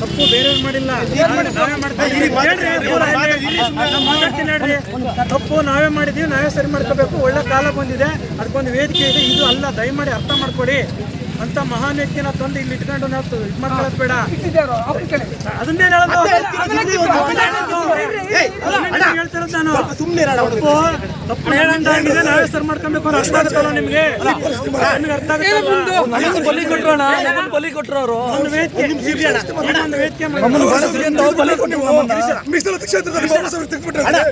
ತಪ್ಪು ಬೇರೆಯವ್ರು ಮಾಡಿಲ್ಲ ತಪ್ಪು ನಾವೇ ಮಾಡಿದೀವಿ ನಾವೇ ಸರಿ ಮಾಡ್ಕೋಬೇಕು. ಒಳ್ಳೆ ಕಾಲ ಬಂದಿದೆ. ಅದಕ್ಕೊಂದು ವೇದಿಕೆ ಇದೆ. ಇದು ಅಲ್ಲ, ದಯಮಾಡಿ ಅರ್ಥ ಮಾಡ್ಕೊಡಿ ಅಂತ ಮಹಾನ್ ವ್ಯಕ್ತಿನ ತಂದು ಇಲ್ಲಿ ಇಟ್ಕೊಂಡು ನಾವು ಇದು ಮಾಡ್ಕೊಳ್ಳೋದು ಬೇಡ ಅದನ್ನೇ ಹೇಳೋದು ನಾನು ತಪ್ಪು ತಪ್ಪು ಹೇಳಂತಾಗಿದೆ ನಾವೇ ಸರ್ ಮಾಡ್ಕೊಬೇಕು ಅರ್ಥ ಆಗುತ್ತಲ್ಲ ನಿಮ್ಗೆ? ನಿಮ್ಗೆ ಅರ್ಥ ಆಗುತ್ತೆ? ಬಲಿ ಕೊಟ್ರೋಣ ಬಲಿ ಕೊಟ್ರು ಅವರು. ಒಂದು ವೇದಿಕೆ ಇನ್ನೊಂದು ವೇದಿಕೆ ಮಾಡಿ. ಮೀಸಲಾತಿ ಕ್ಷೇತ್ರದಲ್ಲಿ ಬಾಬಾ ಸಾಹೇಬ್ ತೆಗೆದುಬಿಟ್ರೆ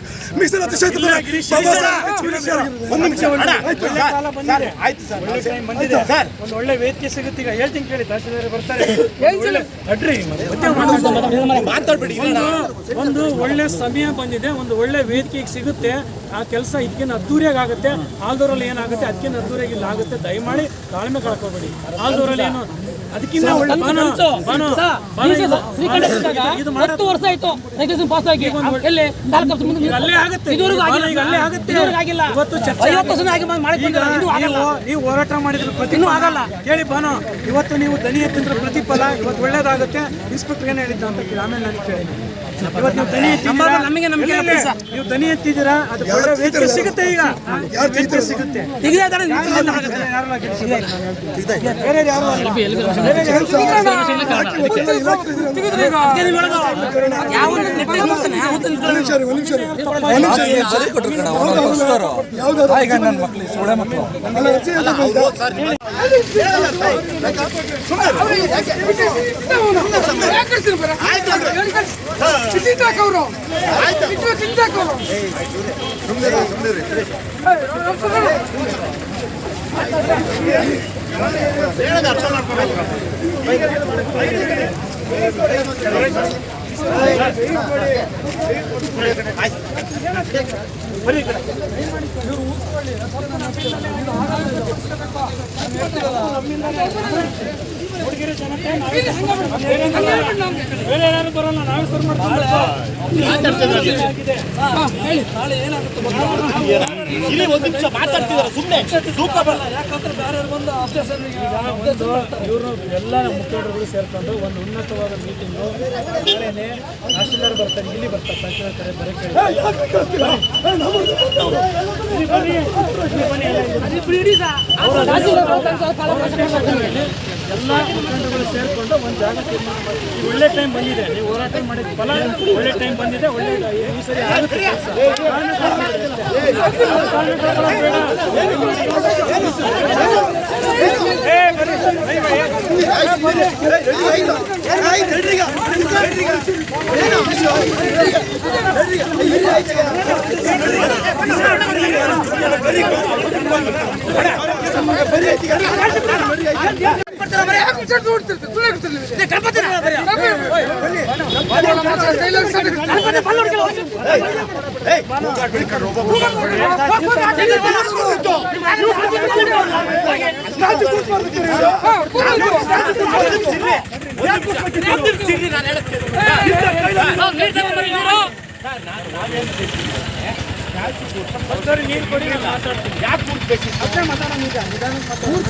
ಮೀಸಲಾತಿ ಕ್ಷೇತ್ರದಲ್ಲಿ ಬಾಬಾ ಸಾಹೇಬ್ ಒಂದು ನಿಮಿಷ ಒಳ್ಳೆ ಒಂದು ವೇದಿಕೆ ಸಿಗುತ್ತೆ ಈಗ. ಹೇಳ್ತೀನಿ ಕೇಳಿ ತಹಶೀಲ್ದಾರ್ ಬರ್ತಾರೆ. ಅಡ್ರಿ, ಒಂದು ಒಳ್ಳೆ ಸಮಯ ಬಂದಿದೆ ಒಂದು ಒಳ್ಳೆ ವೇದಿಕೆ ಸಿಗುತ್ತೆ ಆ ಕೆಲಸ ಇದಕ್ಕಿಂತ ಅದ್ದೂರಿಯಾಗಿ ಆಗುತ್ತೆ. ಆಲ್ದೂರಲ್ಲಿ ಏನಾಗುತ್ತೆ ಅದಕ್ಕಿಂತ ಅದ್ದೂರಿಯಾಗಿ ಇಲ್ಲಿ ಆಗುತ್ತೆ. ದಯಮಾಡಿ ತಾಳ್ಮೆ ಕಳ್ಕೊಬೇಡಿ. ಆಲ್ದೂರಲ್ಲಿ ಏನು ಅದಕ್ಕಿಂತ ಒಳ್ಳೆ ಹತ್ತು ವರ್ಷ ಆಯ್ತು ರೆಗ್ಯುಲೇಷನ್ ಪಾಸ್ ಆಗಿ. ಎಲ್ಲಿ? ಅಲ್ಲೇ ಆಗುತ್ತೆ. ಈಗ ಅಲ್ಲೇ ಆಗುತ್ತೆ. ಆಗಿಲ್ಲ. ಇವತ್ತು ಐವತ್ತು ವರ್ಷ ಆಗಿ. ನೀವು ಹೋರಾಟ ಮಾಡಿದ್ರೆ ಪ್ರತಿಫಲ. ಆಗಲ್ಲ. ಕೇಳಿ ಬಾನು ಇವತ್ತು ನೀವು ದನಿ ಎತ್ತಿದ್ರೆ ಪ್ರತಿಫಲ ಇವತ್ತು ಒಳ್ಳೇದಾಗುತ್ತೆ. ಇನ್ಸ್ಪೆಕ್ಟರ್ ಏನ್ ಹೇಳಿದ್ದ ಅಂತ ಕೇಳಿ ಆಮೇಲೆ ನಾನು ಕೇಳಿ ಇವತ್ತು ನೀವು ದನಿ ಎತ್ತಿ ನಮಗೆ ನಮಗೆ ನೀವು ದನಿ ಎತ್ತಿದ್ದೀರಾ? ಅದು ಒಳ್ಳೆ ವೇದಿಕೆ ಸಿಗುತ್ತೆ ಈಗ. ವೇದಿಕೆ ಸಿಗುತ್ತೆ. ತೆಗೆದೇ ಇದ್ದಾರೆ, ನಿಂತಿಲ್ಲ. ಬರೀ ಯಾರು ಅಲ್ಲ. ಬೇರೆ ಯಾರು ಅದಕ್ಕೆ ನೀವು ಹೇಳೋದು, ಯಾವತ್ತು ನೆಟ್ಟಿಗೆ ಬರ್ತಾನೆ, ಯಾವತ್ತು ಏನಾಗುತ್ತೆ ಹುಡುಗಿರ ಜನತೆ ಒಂದು ನಿಮಿಷ ಯಾರು ಸುಮ್ಮನೆ ತೂಕ ಯಾಕಂದ್ರೆ ಬೇರೆ ಬಂದು ಇವರು ಎಲ್ಲ ಮುಖಂಡರುಗಳು ಸೇರ್ಕೊಂಡು ಒಂದು ಉನ್ನತವಾದ ಮೀಟಿಂಗು ನಾಳೆನೆ ತಹಶೀಲ್ದಾರ್ ಬರ್ತಾರೆ ಇಲ್ಲಿ ಬರ್ತಾರೆ ತಹಶೀಲ್ದಾರ್ ಕರೆ ಬರೀ ಕೇಳಿ ಬನ್ನಿ ಇಲ್ಲಿ ಬನ್ನಿ ಎಲ್ಲ ಮುಖಂಡರುಗಳು ಸೇರ್ಕೊಂಡು ಒಂದು ಜಾಗ ತೀರ್ಮಾನ ಮಾಡಿ ಈ ಒಳ್ಳೆ ಟೈಮ್ ಬಂದಿದೆ ನೀವು ಹೋರಾಟ ಮಾಡಿದ ಫಲ ಒಳ್ಳೆ ಟೈಮ್ ಬಂದಿದೆ ಒಳ್ಳೆ ಈ ಸರಿ ಆಗುತ್ತೆ ಕೆಲಸ ನೀರು ಕೊಡಿ ನಾನು ಮಾತಾಡ್ತೀನಿ ಯಾಕೆ ಮಾತಾಡೋಣ ಈಗ ನಿಧಾನಕ್ಕೆ ಮಾತಾಡೋಣ.